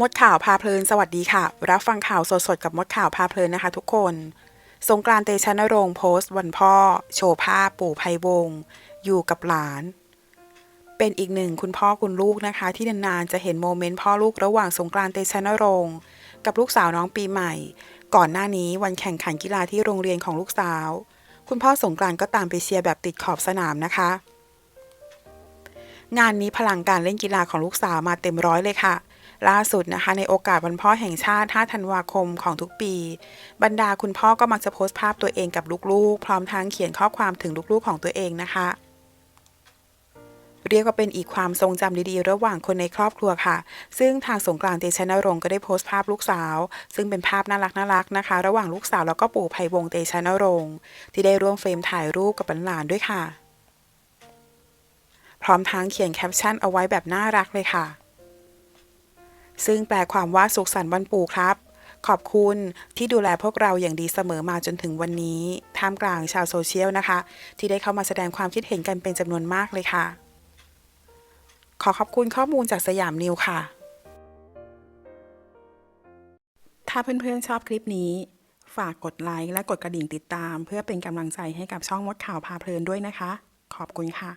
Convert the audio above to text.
มดข่าวพาเพลินสวัสดีค่ะ รับฟังข่าวสดๆกับมดข่าวพาเพลินนะคะทุกคน สงกรานต์เตชะนรงค์โพสต์วันพ่อ โชว์ภาพปู่ไพวงศ์อยู่กับหลาน เป็นอีกหนึ่งคุณพ่อคุณลูกนะคะ ที่นานๆจะเห็นโมเมนต์พ่อลูกระหว่างสงกรานต์เตชะนรงค์กับลูกสาวน้องปีใหม่ ก่อนหน้านี้วันแข่งขันกีฬาที่โรงเรียนของลูกสาว คุณพ่อสงกรานต์ก็ตามไปเชียร์แบบติดขอบสนามนะคะ งานนี้พลังการเล่นกีฬาของลูกสาวมาเต็มร้อยเลยค่ะ ล่าสุดนะคะในโอกาสวันพ่อแห่งชาติ 5 ธันวาคมของทุกปี บรรดาคุณพ่อก็มักจะโพสต์ภาพตัวเองกับลูกๆ พร้อมทั้งเขียนข้อความถึงลูกๆของตัวเองนะคะ เรียกว่าเป็นอีกความทรงจำดีๆ ระหว่างคนในครอบครัวค่ะ ซึ่งทางสงกรานต์เตชะนรงค์ก็ได้โพสต์ภาพลูกสาว ซึ่งเป็นภาพน่ารักน่ารักๆนะคะ ระหว่างลูกสาวแล้วก็ปู่ไพวงเตชะนรงค์ที่ได้ร่วมเฟรมถ่ายรูปกับหลานๆด้วยค่ะ พร้อมทั้งเขียนแคปชั่นเอาไว้แบบน่ารักเลยค่ะ ซึ่งแปลความว่าสุขสันต์วันปู่ครับ ขอบคุณที่ดูแลพวกเราอย่างดีเสมอมาจนถึงวันนี้ ท่ามกลางชาวโซเชียลนะคะ ที่ได้เข้ามาแสดงความคิดเห็นกันเป็นจำนวนมากเลยค่ะ ขอขอบคุณข้อมูลจากสยามนิวค่ะ ถ้าเพื่อนๆชอบคลิปนี้ ฝากกดไลค์และกดกระดิ่งติดตาม เพื่อเป็นกำลังใจให้กับช่องมดข่าวพาเพลินด้วยนะคะ ขอบคุณค่ะ